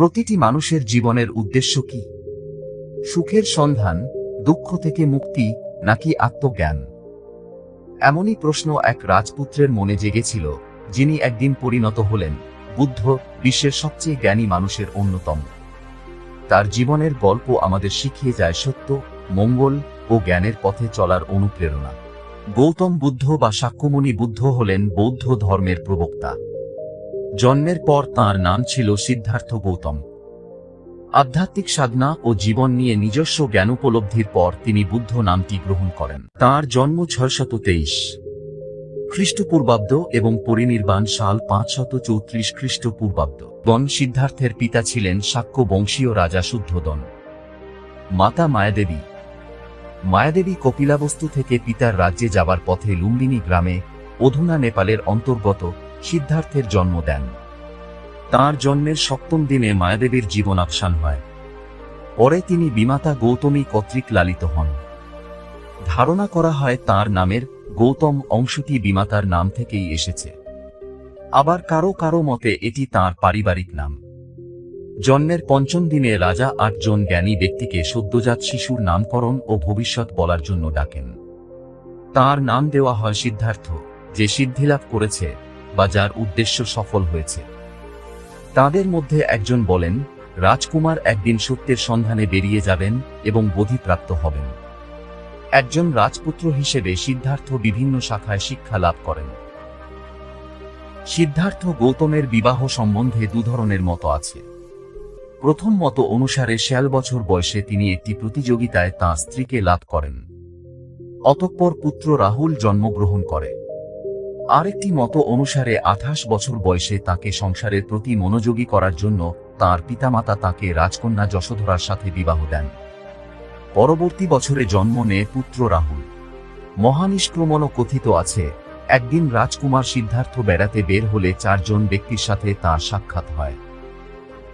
প্রতিটি মানুষের জীবনের উদ্দেশ্য কি? সুখের সন্ধান, দুঃখ থেকে মুক্তি, নাকি আত্মজ্ঞান? এমনই প্রশ্ন এক রাজপুত্রের মনে জেগেছিল, যিনি একদিন পরিণত হলেন, বুদ্ধ, বিশ্বের সবচেয়ে জ্ঞানী মানুষের অন্যতম। তার জীবনের গল্প আমাদের শিখিয়ে যায় সত্য, মঙ্গল ও জ্ঞানের পথে চলার অনুপ্রেরণা। গৌতম বুদ্ধ বা সাক্ষ্যমণি বুদ্ধ হলেন বৌদ্ধ ধর্মের প্রবক্তা। জন্মের পর তার নাম ছিল সিদ্ধার্থ গৌতম। আধ্যাত্মিক সাধনা ও জীবন নিয়ে নিজস্ব জ্ঞান উপলব্ধির পর তিনি বুদ্ধ নামটি গ্রহণ করেন। তাঁর জন্ম ছয়শত তেইশ খ্রিস্টপূর্বাব্দ এবং পরিনির্বাণ সাল পাঁচশত চৌত্রিশ খ্রিস্টপূর্বাব্দ। গণ সিদ্ধার্থের পিতা ছিলেন শাক্য বংশীয় রাজা শুদ্ধোদন। মাতা মায়াদেবী। মায়াদেবী কপিলাবস্তু থেকে পিতার রাজ্যে যাবার পথে লুম্বিনী গ্রামে অধুনা নেপালের অন্তর্গত সিদ্ধার্থের জন্ম দেন। তাঁর জন্মের সপ্তম দিনে মায়াদেবীর জীবনাবসান হয়। পরে তিনি বিমাতা গৌতমী কর্তৃক লালিত হন। ধারণা করা হয় তার নামের গৌতম অংশটি বিমাতার নাম থেকেই এসেছে। আবার কারও কারও মতে এটি তার পারিবারিক নাম। জন্মের পঞ্চম দিনে রাজা আটজন জ্ঞানী ব্যক্তিকে সদ্যজাত শিশুর নামকরণ ও ভবিষ্যৎ বলার জন্য ডাকেন। তার নাম দেওয়া হয় সিদ্ধার্থ, যে সিদ্ধিলাভ করেছে বা যার উদ্দেশ্য সফল হয়েছে। তাদের মধ্যে একজন বলেন, রাজকুমার একদিন সত্যের সন্ধানে বেরিয়ে যাবেন এবং বোধিপ্রাপ্ত হবেন। একজন রাজপুত্র হিসেবে সিদ্ধার্থ বিভিন্ন শাখায় শিক্ষা লাভ করেন। সিদ্ধার্থ গৌতমের বিবাহ সম্বন্ধে দু ধরনের মত আছে। প্রথম মত অনুসারে শেয়াল বছর বয়সে তিনি একটি প্রতিযোগিতায় তাঁর স্ত্রীকে লাভ করেন। অতঃপর পুত্র রাহুল জন্মগ্রহণ করে। আরেকটি মত অনুসারে আঠাশ বছর বয়সে তাকে সংসারের প্রতি মনোযোগী করার জন্য তার পিতামাতা তাকে রাজকন্যা যশোধরার সাথে বিবাহ দেন। পরবর্তী বছরে জন্ম নেয় পুত্র রাহুল। মহানিষ্ক্রমণও কথিত আছে, একদিন রাজকুমার সিদ্ধার্থ বেড়াতে বের হলে চারজন ব্যক্তির সাথে তার সাক্ষাৎ হয়।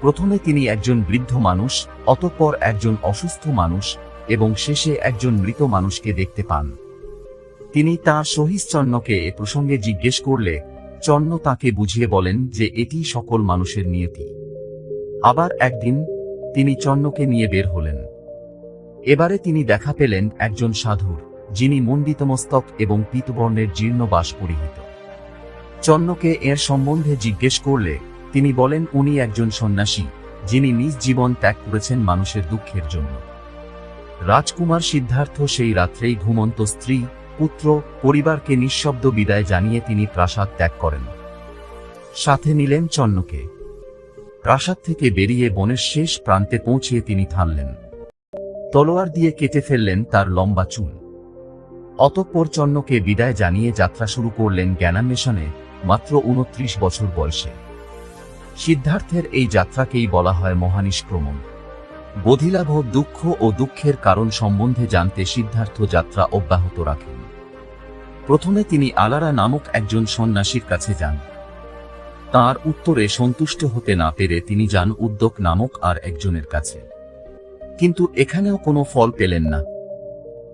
প্রথমে তিনি একজন বৃদ্ধ মানুষ, অতঃপর একজন অসুস্থ মানুষ এবং শেষে একজন মৃত মানুষকে দেখতে পান। তিনি তাঁর সহিশ্চন্নকে এ প্রসঙ্গে জিজ্ঞেস করলে চন্ন তাকে বুঝিয়ে বলেন যে এটি সকল মানুষের নিয়তি। আবার একদিন, তিনি চন্নকে নিয়ে বের হলেন। এবারে তিনি দেখা পেলেন একজন সাধুর, যিনি মণ্ডিতমস্তক এবং পীতবর্ণের জীর্ণ বাস পরিহিত। চন্নকে এর সম্বন্ধে জিজ্ঞেস করলে, তিনি বলেন, উনি একজন সন্ন্যাসী, যিনি নিজ জীবন ত্যাগ করেছেন মানুষের দুঃখের জন্য। রাজকুমার সিদ্ধার্থ সেই রাত্রেই ঘুমন্ত স্ত্রী পুত্র, পরিবারকে নিঃশব্দ বিদায় জানিয়ে তিনি প্রাসাদ ত্যাগ করেন। সাথে নিলেন চন্নকে। প্রাসাদ থেকে বেরিয়ে বনের শেষ প্রান্তে পৌঁছে তিনি থামলেন। তলোয়ার দিয়ে কেটে ফেললেন তার লম্বা চুল। অতঃপর চন্নকে বিদায় জানিয়ে যাত্রা শুরু করলেন জ্ঞানান্বেষণে, মাত্র উনত্রিশ বছর বয়সে। সিদ্ধার্থের এই যাত্রাকেই বলা হয় মহানিষ্ক্রমণ। বোধিলাভ দুঃখ ও দুঃখের কারণ সম্বন্ধে জানতে সিদ্ধার্থ যাত্রা অব্যাহত রাখেন। প্রথমে তিনি আলারা নামক একজন সন্ন্যাসীর কাছে যান। তার উত্তরে সন্তুষ্ট হতে না পেরে তিনি যান উদ্যোগ নামক আর একজনের কাছে। কিন্তু এখানেও কোনো ফল পেলেন না।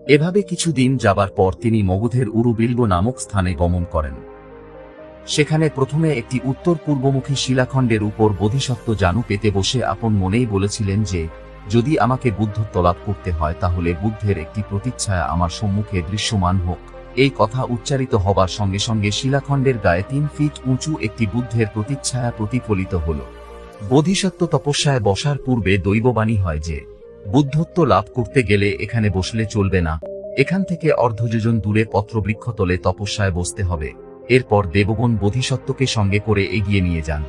এভাবে কিছুদিন যাবার পর তিনি মগধের উরুবিল্ব নামক স্থানে গমন করেন। সেখানে প্রথমে একটি উত্তর পূর্বমুখী শিলাখণ্ডের উপর বোধিসত্ত্ব জানু পেতে বসে আপন মনেই বলেছিলেন যে, যদি আমাকে বুদ্ধত্ব লাভ করতে হয় তাহলে বুদ্ধের একটি প্রতিচ্ছায়া আমার সম্মুখে দৃশ্যমান হোক। এই কথা উচ্চারিত হবার সঙ্গে সঙ্গে শিলাখণ্ডের গায়ে তিন ফিট উঁচু একটি বুদ্ধের প্রতিচ্ছায়া প্রতিফলিত হল। বোধিসত্ত্ব তপস্যায় বসার পূর্বে দৈববাণী হয় যে, বুদ্ধত্ব লাভ করতে গেলে এখানে বসলে চলবে না। এখান থেকে অর্ধযোজন দূরে পত্রবৃক্ষ তলে তপস্যায় বসতে হবে। এরপর দেবগণ বোধিসত্ত্বকে সঙ্গে করে এগিয়ে নিয়ে যান।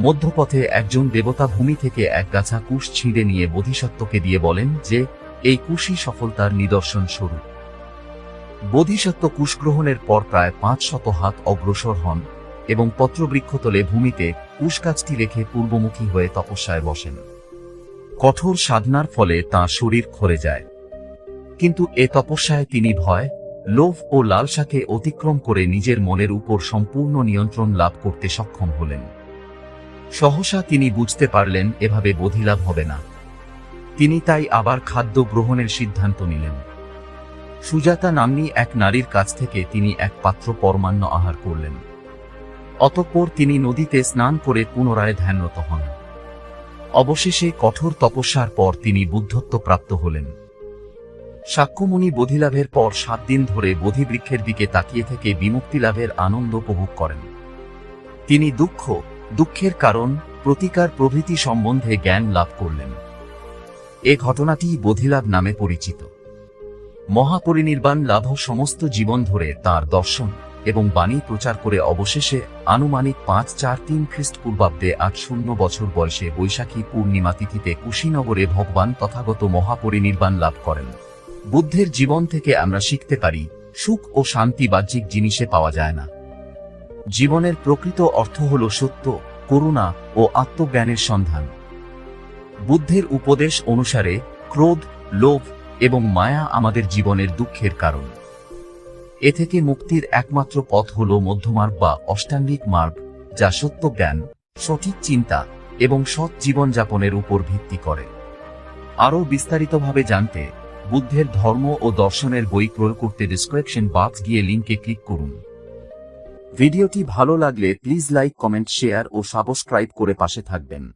মধ্যপথে একজন দেবতা ভূমি থেকে এক গাছা কুশ ছিঁড়ে নিয়ে বোধিসত্ত্বকে দিয়ে বলেন যে, এই কুশই সফলতার নিদর্শন স্বরূপ বোধিসত্ত্ব কুশগ্রহণের পর প্রায় পাঁচ শত হাত অগ্রসর হন এবং পত্রবৃক্ষতলে ভূমিতে কুশ গাছটি রেখে পূর্বমুখী হয়ে তপস্যায় বসেন। কঠোর সাধনার ফলে তাঁর শরীর ক্ষরে যায়। কিন্তু এ তপস্যায় তিনি ভয়, লোভ ও লালসাকে অতিক্রম করে নিজের মনের উপর সম্পূর্ণ নিয়ন্ত্রণ লাভ করতে সক্ষম হলেন। সহসা তিনি বুঝতে পারলেন, এভাবে বোধিলাভ হবে না। তিনি তাই আবার খাদ্য গ্রহণের সিদ্ধান্ত নিলেন। সুজাতা নাম্নী এক নারীর কাছ থেকে তিনি এক পাত্র পরমান্ন আহার করলেন। অতঃপর তিনি নদীতে স্নান করে পুনরায় ধ্যানরত হন। অবশেষে কঠোর তপস্যার পর তিনি বুদ্ধত্ব প্রাপ্ত হলেন। সাক্ষ্যমুনি বোধিলাভের পর সাত দিন ধরে বোধিবৃক্ষের দিকে তাকিয়ে থেকে বিমুক্তি লাভের আনন্দ উপভোগ করেন। তিনি দুঃখ, দুঃখের কারণ, প্রতিকার প্রভৃতি সম্বন্ধে জ্ঞান লাভ করলেন। এ ঘটনাটি বোধিলাভ নামে পরিচিত। মহাপরিনির্বাণ লাভ সমস্ত জীবন ধরে তার দর্শন এবং বাণী প্রচার করে অবশেষে আনুমানিক পাঁচ চার তিন খ্রিস্টপূর্বাব্দে আট শূন্য বছর বয়সে বৈশাখী পূর্ণিমা তিথিতে কুশীনগরে ভগবান তথাগত মহাপরিনির্বাণ লাভ করেন। বুদ্ধের জীবন থেকে আমরা শিখতে পারি, সুখ ও শান্তি বাহ্যিক জিনিসে পাওয়া যায় না। জীবনের প্রকৃত অর্থ হল সত্য, করুণা ও আত্মজ্ঞানের সন্ধান। বুদ্ধের উপদেশ অনুসারে ক্রোধ, লোভ এবং মায়া আমাদের জীবনের দুঃখের কারণ। এ থেকে মুক্তির একমাত্র পথ হল মধ্যমার্গ বা অষ্টাঙ্গিক মার্গ, যা সত্য জ্ঞান, সঠিক চিন্তা এবং সৎ জীবনযাপনের উপর ভিত্তি করে। আরও বিস্তারিতভাবে জানতে বুদ্ধের ধর্ম ও দর্শনের বই ক্রয় করতে ডিসক্রিপশন বক্স গিয়ে লিঙ্কে ক্লিক করুন। ভিডিওটি ভালো লাগলে প্লিজ লাইক কমেন্ট শেয়ার ও সাবস্ক্রাইব করে পাশে থাকবেন।